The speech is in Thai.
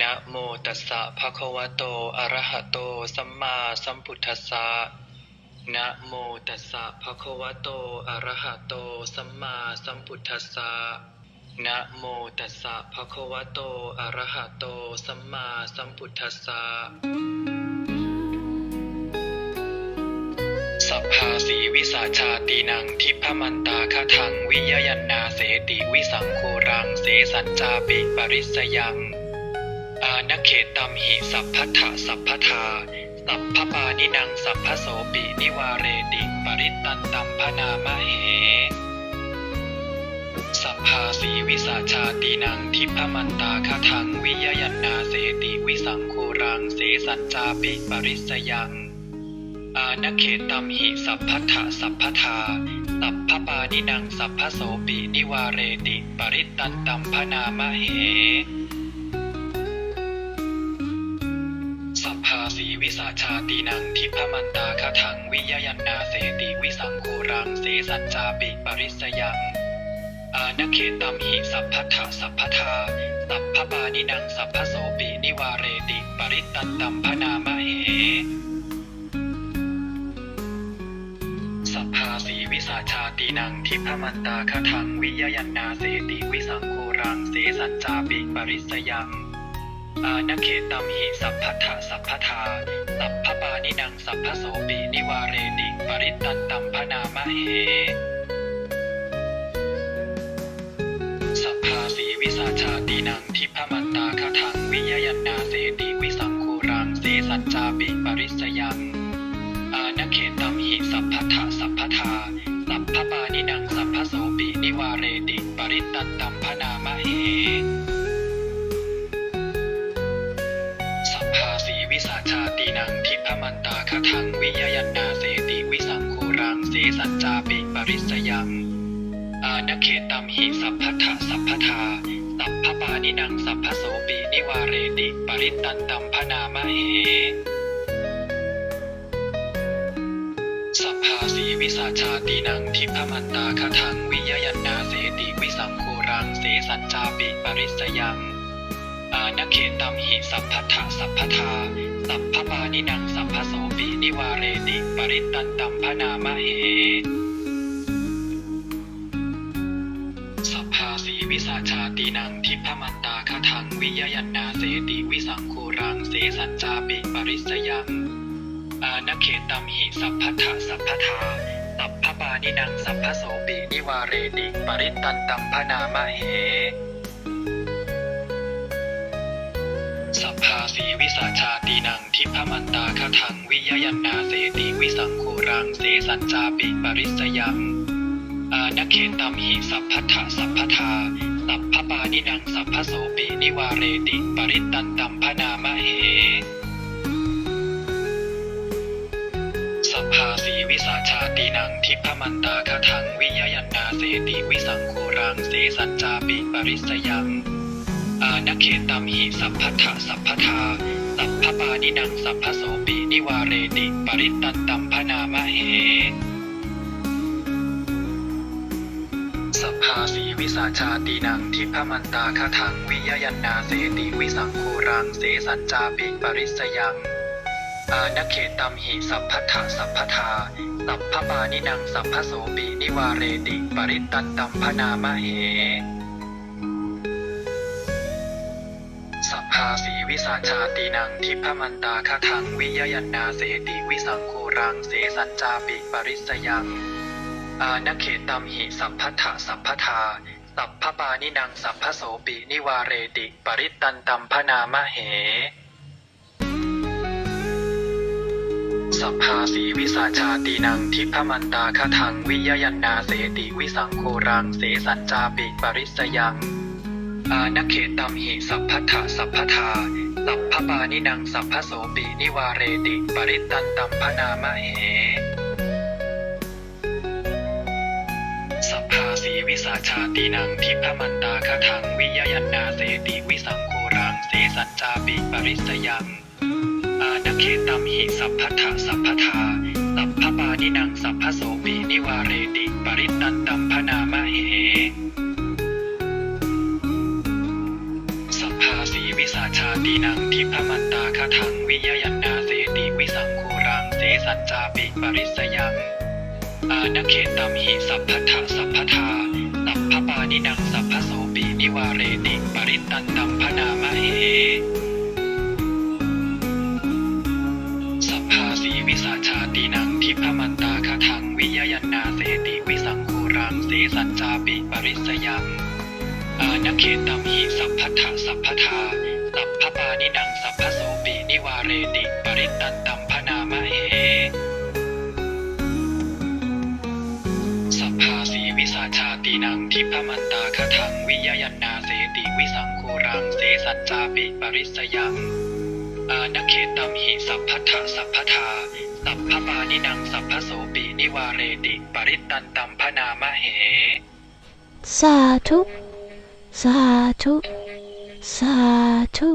นะโมตัสสะภะคะวะโต อะระหะโต สัมมาสัมพุทธัสสะ นะโมตัสสะภะคะวะโต อะระหะโต สัมมาสัมพุทธัสสะ นะโมตัสสะภะคะวะโต อะระหะโต สัมมาสัมพุทธัสสะ สัพพาสีวิสาชาตีนังทิพมันตาคทังวิยยันนาเสติวิสังโครังเสสัญจาปิปริสยัง อานเขตัมหิสัพพัทธะสัพพทา สัพพปานินังสัพพโสปินิวาเรติปริตันตัมพนามะเหสัพพาสีวิสาชาตีนังทิพมันตาคทังวิยยันนาเสติวิสังโครังเสสัญจาปิปริสยัง อานเขตัมหิสัพพัทธะสัพพทา สัพพปานินังสัพพโสปินิวาเรติปริตตันตัมพนามะเห สีวิสาชาตีนังทิพมันตาคทังวิยยันนาเสติวิสังโครังเสสัญจาปิปริสยังอานเขตัมหิสัพพัทธะสัพพทาสัพพปานินังสัพพโสปินิวาเรติปริตตันตัมพนามะเหสัพพาสีวิสาชาตีนังทิพมันตาคทังวิยยันนาเสติวิสังโครังเสสัญจาปิปริสยังานเขตัมหิสัพพัทธะสัพพทา สัพพปานินังสัพพโสปินิวาเรติปริตตันตัมพนามะเหสัพพาสีวิสาชาตีนังทิพมันตาคทังวิยยันนาเสติวิสังโครังเสสัญจาปิปริสยังอานเขตัมหิสัพพัทธะสัพพทา สัพพปานินังสัพพโสปินิวาเรติปริตตันตัมพนามะเห นังทิพมันตาคทังวิยยันนาเสติวิสังโครังเสสัญจาปิปริสยังอานเขตัมหิสัพพทธะสัพพทาสัพพปานินังสัพพโสปินิวาเรติปริตันตัมพนามะเหสัพพาสีวิสาชาตีนังทิพมันตาคทังวิยยันนาเสติวิสังโครังเสสัญจาปิปริสยังอานเขตัมหิสัพพทธะสัพพทา สัพพปานินังสัพพโสปินิวาเรติปริตันตัมพนามเห สัพพาสีวิสาชาตีนังทิพมันตาคทังวิยยันนาเสติวิสังโครังเสสัญจาปิปริสยังอานเขตัมหิสัพพัทธะสัพพทาสัพพปานินังสัพพโสปินิวาเรติปริตันตัมพนามเหสัพพาสีวิสาชา ทิพมันตาคทังวิยยันนาเสติวิสังโครังเสสัญจาปิปริสยังอานเขตัมหิสัพพัทธสัพพทาสัพพปานินังสัพพโสปินิวาเรติปริตันตัมพนามะเหสัพพาสีวิสาชาตีนังทิพมันตาคทังวิยยันนาเสติวิสังโครังเสสัญจาปิปริสยังอานเขตัมหิสัพพัทธสัพพทา พปานินังสัพพโสปินิวาเรติปริตตันตัมพนามะเห สัพพาสีวิสาชาตีนังทิพมันตาคทังวิยยันนาเสติวิสังโครังเสสัญจาปิปริสยังอานเขตัมหิสัพพัทธะสัพพทาสัพพปานินังสัพพโสปินิวาเรติปริตตันตัมพนามะเห วิสาชาตีนังทิพมันตาคทังวิยยันนาเสติวิสังโครังเสสัญจาปิปริสยังอานเขตัมหิสัพพัทธสัพพทาสัพพปานินังสัพพโสปินิวาเรติปริตันตัมพนามะเห สัพพาสีวิสาชาตีนังทิพมันตาคทังวิยยันนาเสติวิสังโครังเสสัญจาปิปริสยัง อานเขตัมหิสัพพัทธะสัพพทาสัพพปานินังสัพพโสปินิวาเรติปริตันตัมพนามะเหสัพพาสีวิสาชาตีนังทิพมันตาคทังวิยยันนาเสติวิสังโครังเสสัญจาปิปริสยังอานเขตัมหิสัพพัทธะสัพพทาสัพพปานินังสัพพโสปินิวาเรติปริตตันตัมพนามะเหาสีวิสาชาตีนังทิพมันตาคาทังวิยยันนาเสติวิสังคูรังเสสัญจาปิปริสยัง อาณเขตัมหิสัพพทะสัพพทาสัพพปานินังสัพพโสปีนิวาเรติปริตตันตัมพนามเหสัพพาสีวิสาชาตีนังทิพมันตาคาทังวิยยันนาเสติวิสังคูรังเสสัญจาปิปริสยัง อาณเขตัมหิสัพพทะสัพพทา สัพพปานินังสัพพโสปีนิวาเรติ ปริตันตัมพนามะเหสัพพาสีวิสาชาตีนังทิพมันตาคทังวิยยันนาเสติวิสังคูรังเสสัจจาปิปริสยังอาณเขตัมหิสัพพทะสัพพทาสัพพปานินังสัพพโสปีนิวาเรติ ปริตันตัมพนามะเห สาธุ สาธุ สาธุ